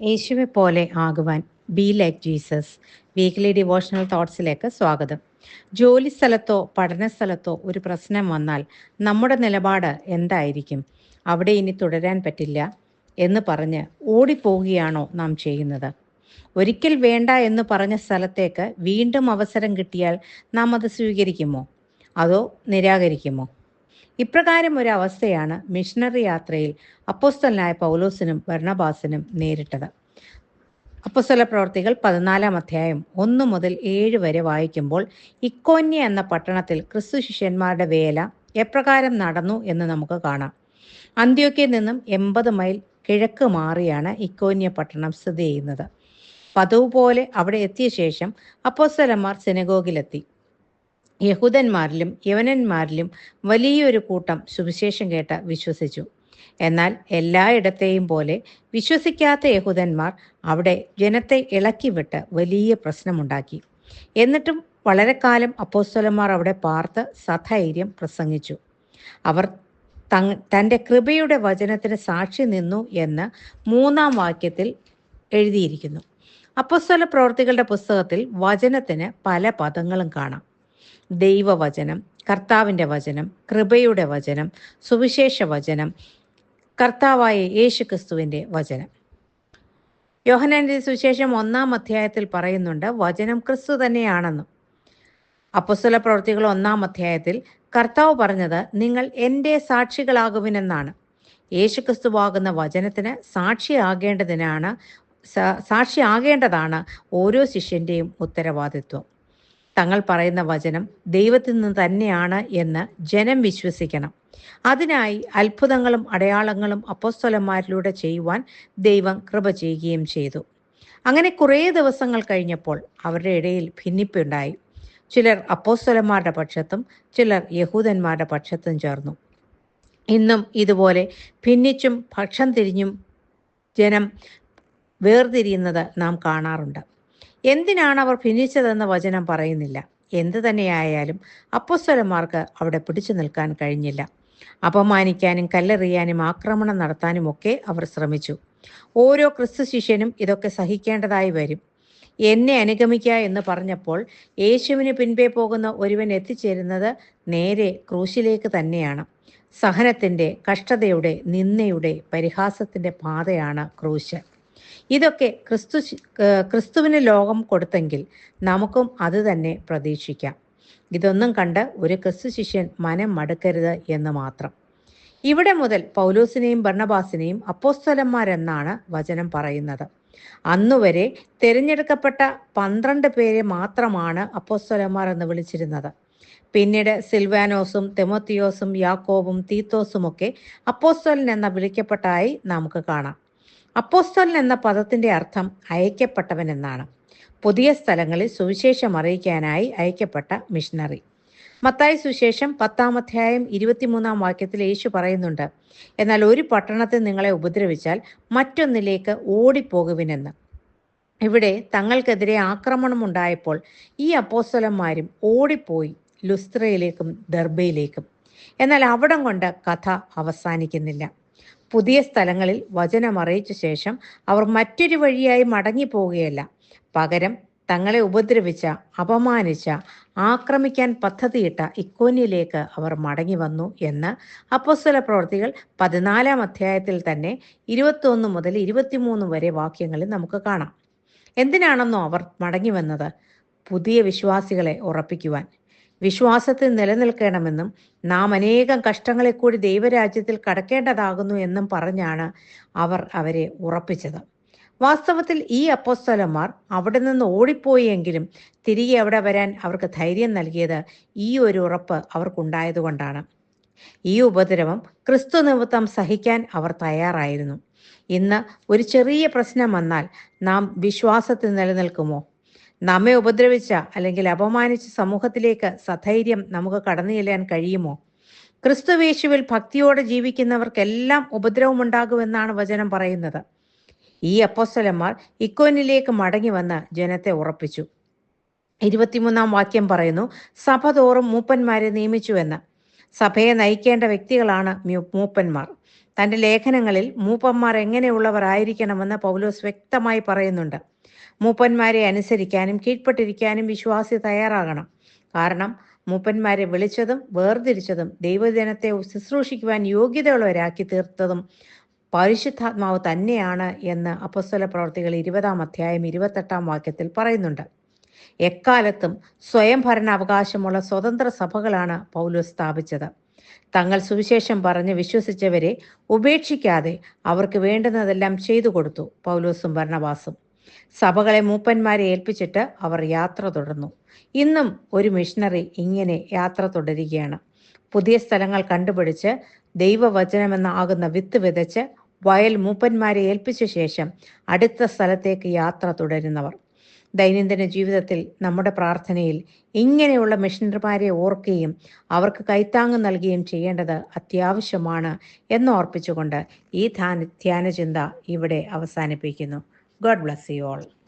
യേശുവെ പോലെ ആകുവാൻ be like Jesus weekly devotional തോട്ട്സിലേക്ക് സ്വാഗതം. ജോലി സ്ഥലത്തോ പഠന സ്ഥലത്തോ ഒരു പ്രശ്നം വന്നാൽ നമ്മുടെ നിലപാട് എന്തായിരിക്കും? അവിടെ ഇനി തുടരാൻ പറ്റില്ല എന്ന് പറഞ്ഞ് ഓടിപ്പോവുകയാണോ നാം ചെയ്യുന്നത്? ഒരിക്കൽ വേണ്ട എന്ന് പറഞ്ഞ സ്ഥലത്തേക്ക് വീണ്ടും അവസരം കിട്ടിയാൽ നാം അത് സ്വീകരിക്കുമോ? അതോ നിരാകരിക്കുമോ? ഇപ്രകാരം ഒരു അവസ്ഥയാണ് മിഷണറി യാത്രയിൽ അപ്പോസ്തലനായ പൗലോസിനും ഭരണബാസിനും നേരിട്ടത്. അപ്പസ്വല പ്രവർത്തികൾ പതിനാലാം അധ്യായം ഒന്ന് മുതൽ ഏഴ് വരെ വായിക്കുമ്പോൾ ഇക്കോന്യ എന്ന പട്ടണത്തിൽ ക്രിസ്തു ശിഷ്യന്മാരുടെ വേല എപ്രകാരം നടന്നു എന്ന് നമുക്ക് കാണാം. അന്ത്യോക്കയിൽ നിന്നും എൺപത് മൈൽ കിഴക്ക് മാറിയാണ് ഇക്കോന്യ പട്ടണം സ്ഥിതി ചെയ്യുന്നത്. പതിവ് പോലെ അവിടെ എത്തിയ ശേഷം അപ്പോസ്തലന്മാർ സിനഗോഗിലെത്തി. യഹൂദന്മാരിലും യവനന്മാരിലും വലിയൊരു കൂട്ടം സുവിശേഷം കേട്ട വിശ്വസിച്ചു. എന്നാൽ എല്ലായിടത്തെയും പോലെ വിശ്വസിക്കാത്ത യഹൂദന്മാർ അവിടെ ജനത്തെ ഇളക്കിവിട്ട് വലിയ പ്രശ്നമുണ്ടാക്കി. എന്നിട്ടും വളരെ കാലം അപ്പോസ്തലന്മാർ അവിടെ പാർത്ത് സധൈര്യം പ്രസംഗിച്ചു. അവർ തന്റെ കൃപയുടെ വചനത്തിന് സാക്ഷി നിന്നു എന്ന് മൂന്നാം വാക്യത്തിൽ എഴുതിയിരിക്കുന്നു. അപ്പോസ്തല പ്രവർത്തികളുടെ പുസ്തകത്തിൽ വചനത്തിന് പല പദങ്ങളും കാണാം. ദൈവവചനം കർത്താവിന്റെ വചനം കൃപയുടെ വചനം സുവിശേഷ വചനം കർത്താവായ യേശു ക്രിസ്തുവിന്റെ വചനം. യോഹനാന്റെ സുവിശേഷം ഒന്നാം അധ്യായത്തിൽ പറയുന്നുണ്ട് വചനം ക്രിസ്തു തന്നെയാണെന്നും. അപ്പസ്വല പ്രവർത്തികൾ ഒന്നാം അധ്യായത്തിൽ കർത്താവ് പറഞ്ഞത് നിങ്ങൾ എന്റെ സാക്ഷികളാകുവിനെന്നാണ്. യേശു ക്രിസ്തുവാകുന്ന വചനത്തിന് സാക്ഷിയാകേണ്ടതിനാണ് സാക്ഷിയാകേണ്ടതാണ് ഓരോ ശിഷ്യന്റെയും ഉത്തരവാദിത്വം. തങ്ങൾ പറയുന്ന വചനം ദൈവത്തിൽ നിന്ന് തന്നെയാണ് എന്ന് ജനം വിശ്വസിക്കണം. അതിനായി അത്ഭുതങ്ങളും അടയാളങ്ങളും അപ്പോസ്തലന്മാരിലൂടെ ചെയ്യുവാൻ ദൈവം കൃപ ചെയ്യുകയും ചെയ്തു. അങ്ങനെ കുറേ ദിവസങ്ങൾ കഴിഞ്ഞപ്പോൾ അവരുടെ ഇടയിൽ ഭിന്നിപ്പുണ്ടായി. ചിലർ അപ്പോസ്തലന്മാരുടെ പക്ഷത്തും ചിലർ യഹൂദന്മാരുടെ പക്ഷത്തും ചേർന്നു. ഇന്നും ഇതുപോലെ ഭിന്നിച്ചും പക്ഷം തിരിഞ്ഞും ജനം വേർതിരിയുന്നത് നാം കാണാറുണ്ട്. എന്തിനാണ് അവർ ഭിന്നിച്ചതെന്ന് വചനം പറയുന്നില്ല. എന്ത് തന്നെയായാലും അപ്പസ്വരന്മാർക്ക് അവിടെ പിടിച്ചു നിൽക്കാൻ കഴിഞ്ഞില്ല. അപമാനിക്കാനും കല്ലെറിയാനും ആക്രമണം നടത്താനും ഒക്കെ അവർ ശ്രമിച്ചു. ഓരോ ക്രിസ്തു ശിഷ്യനും ഇതൊക്കെ സഹിക്കേണ്ടതായി വരും. എന്നെ അനുഗമിക്കുക എന്ന് പറഞ്ഞപ്പോൾ യേശുവിന് പിൻപേ പോകുന്ന ഒരുവൻ എത്തിച്ചേരുന്നത് നേരെ ക്രൂശിലേക്ക് തന്നെയാണ്. സഹനത്തിന്റെ കഷ്ടതയുടെ നിന്ദയുടെ പരിഹാസത്തിന്റെ പാതയാണ് ക്രൂശ്. ഇതൊക്കെ ക്രിസ്തു ക്രിസ്തുവിന് ലോകം കൊടുത്തെങ്കിൽ നമുക്കും അത് തന്നെ പ്രതീക്ഷിക്കാം. ഇതൊന്നും കണ്ട് ഒരു ക്രിസ്തു ശിഷ്യൻ മനം മടുക്കരുത് എന്ന് മാത്രം. ഇവിടെ മുതൽ പൗലോസിനെയും ഭർണബാസിനെയും അപ്പോസ്തലന്മാരെന്നാണ് വചനം പറയുന്നത്. അന്നുവരെ തിരഞ്ഞെടുക്കപ്പെട്ട പന്ത്രണ്ട് പേരെ മാത്രമാണ് അപ്പോസ്തലന്മാർ എന്ന് വിളിച്ചിരുന്നത്. പിന്നീട് സിൽവാനോസും തെമോത്തിയോസും യാക്കോബും തീത്തോസും ഒക്കെ അപ്പോസ്തലൻ എന്ന വിളിക്കപ്പെട്ടായി നമുക്ക് കാണാം. അപ്പോസ്തലൻ എന്ന പദത്തിന്റെ അർത്ഥം അയക്കപ്പെട്ടവൻ എന്നാണ് പുതിയ സ്ഥലങ്ങളിൽ സുവിശേഷം അറിയിക്കാനായി അയക്കപ്പെട്ട മിഷണറി. മത്തായി സുശേഷം പത്താം അധ്യായം ഇരുപത്തിമൂന്നാം വാക്യത്തിൽ യേശു പറയുന്നുണ്ട് എന്നാൽ ഒരു പട്ടണത്തിൽ നിങ്ങളെ ഉപദ്രവിച്ചാൽ മറ്റൊന്നിലേക്ക് ഓടിപ്പോകുവിനെന്ന്. ഇവിടെ തങ്ങൾക്കെതിരെ ആക്രമണം ഉണ്ടായപ്പോൾ ഈ അപ്പോസ്തലന്മാരും ഓടിപ്പോയി ലുസ്ത്രയിലേക്കും ദർബയിലേക്കും. എന്നാൽ അവിടം കൊണ്ട് കഥ അവസാനിക്കുന്നില്ല. പുതിയ സ്ഥലങ്ങളിൽ വചനം അറിയിച്ച ശേഷം അവർ മറ്റൊരു വഴിയായി മടങ്ങിപ്പോവുകയല്ല. പകരം തങ്ങളെ ഉപദ്രവിച്ച അപമാനിച്ച ആക്രമിക്കാൻ പദ്ധതിയിട്ട ഇക്കോന്യയിലേക്ക് അവർ മടങ്ങി വന്നു എന്ന് അപ്പോസ്തല പ്രവർത്തികൾ പതിനാലാം അധ്യായത്തിൽ തന്നെ ഇരുപത്തൊന്ന് മുതൽ ഇരുപത്തിമൂന്ന് വരെ വാക്യങ്ങളിൽ നമുക്ക് കാണാം. എന്തിനാണെന്നോ അവർ മടങ്ങി വന്നത് പുതിയ വിശ്വാസികളെ ഉറപ്പിക്കുവാൻ. വിശ്വാസത്തിൽ നിലനിൽക്കണമെന്നും നാം അനേകം കഷ്ടങ്ങളെ കൂടി ദൈവരാജ്യത്തിൽ കടക്കേണ്ടതാകുന്നു എന്നും പറഞ്ഞാണ് അവർ അവരെ ഉറപ്പിച്ചത്. വാസ്തവത്തിൽ ഈ അപ്പോസ്തലന്മാർ അവിടെ നിന്ന് ഓടിപ്പോയെങ്കിലും തിരികെ അവിടെ വരാൻ അവർക്ക് ധൈര്യം നൽകിയത് ഈ ഒരു ഉറപ്പ് അവർക്കുണ്ടായതുകൊണ്ടാണ് ഈ ഉപദ്രവം ക്രിസ്തു നിമിത്തം സഹിക്കാൻ അവർ തയ്യാറായിരുന്നു. ഇന്ന് ഒരു ചെറിയ പ്രശ്നം വന്നാൽ നാം വിശ്വാസത്തിൽ നിലനിൽക്കുമോ? നമ്മെ ഉപദ്രവിച്ച അല്ലെങ്കിൽ അപമാനിച്ച സമൂഹത്തിലേക്ക് സധൈര്യം നമുക്ക് കടന്നു ചെല്ലാൻ കഴിയുമോ? ക്രിസ്തുവേശുവിൽ ഭക്തിയോടെ ജീവിക്കുന്നവർക്കെല്ലാം ഉപദ്രവമുണ്ടാകുമെന്നാണ് വചനം പറയുന്നത്. ഈ അപ്പോസ്തലന്മാർ ഇക്കോനിലേക്ക് മടങ്ങി വന്ന് ജനത്തെ ഉറപ്പിച്ചു. ഇരുപത്തിമൂന്നാം വാക്യം പറയുന്നു സഭ തോറും മൂപ്പന്മാരെ നിയമിച്ചുവെന്ന്. സഭയെ നയിക്കേണ്ട വ്യക്തികളാണ് മൂപ്പന്മാർ. തന്റെ ലേഖനങ്ങളിൽ മൂപ്പന്മാർ എങ്ങനെയുള്ളവരായിരിക്കണമെന്ന് പൗലോസ് വ്യക്തമായി പറയുന്നുണ്ട്. മൂപ്പന്മാരെ അനുസരിക്കാനും കീഴ്പ്പെട്ടിരിക്കാനും വിശ്വാസി തയ്യാറാകണം. കാരണം മൂപ്പന്മാരെ വിളിച്ചതും വേർതിരിച്ചതും ദൈവജനത്തെ ശുശ്രൂഷിക്കുവാൻ യോഗ്യതയുള്ളവരാക്കി തീർത്തതും പരിശുദ്ധാത്മാവ് തന്നെയാണ് എന്ന് അപ്പസ്വല പ്രവർത്തികൾ ഇരുപതാം അധ്യായം ഇരുപത്തെട്ടാം വാക്യത്തിൽ പറയുന്നുണ്ട്. എക്കാലത്തും സ്വയം ഭരണാവകാശമുള്ള സ്വതന്ത്ര സഭകളാണ് പൗലോസ് സ്ഥാപിച്ചത്. തങ്ങൾ സുവിശേഷം പറഞ്ഞ് വിശ്വസിച്ചവരെ ഉപേക്ഷിക്കാതെ അവർക്ക് വേണ്ടുന്നതെല്ലാം ചെയ്തു കൊടുത്തു പൗലോസും ഭരണവാസും. സഭകളെ മൂപ്പന്മാരെ ഏൽപ്പിച്ചിട്ട് അവർ യാത്ര തുടർന്നു. ഇന്നും ഒരു മിഷണറി ഇങ്ങനെ യാത്ര തുടരുകയാണ്. പുതിയ സ്ഥലങ്ങൾ കണ്ടുപിടിച്ച് ദൈവവചനമെന്ന ആകുന്ന വിത്ത് വിതച്ച് വയൽ മൂപ്പന്മാരെ ഏൽപ്പിച്ച ശേഷം അടുത്ത സ്ഥലത്തേക്ക് യാത്ര തുടരുന്നവർ. ദൈനംദിന ജീവിതത്തിൽ നമ്മുടെ പ്രാർത്ഥനയിൽ ഇങ്ങനെയുള്ള മിഷണറിമാരെ ഓർക്കുകയും അവർക്ക് കൈത്താങ്ങ് നൽകുകയും ചെയ്യേണ്ടത് അത്യാവശ്യമാണ് എന്നോർപ്പിച്ചുകൊണ്ട് ഈ ധ്യാന ധ്യാനചിന്ത ഇവിടെ അവസാനിപ്പിക്കുന്നു. God bless you all.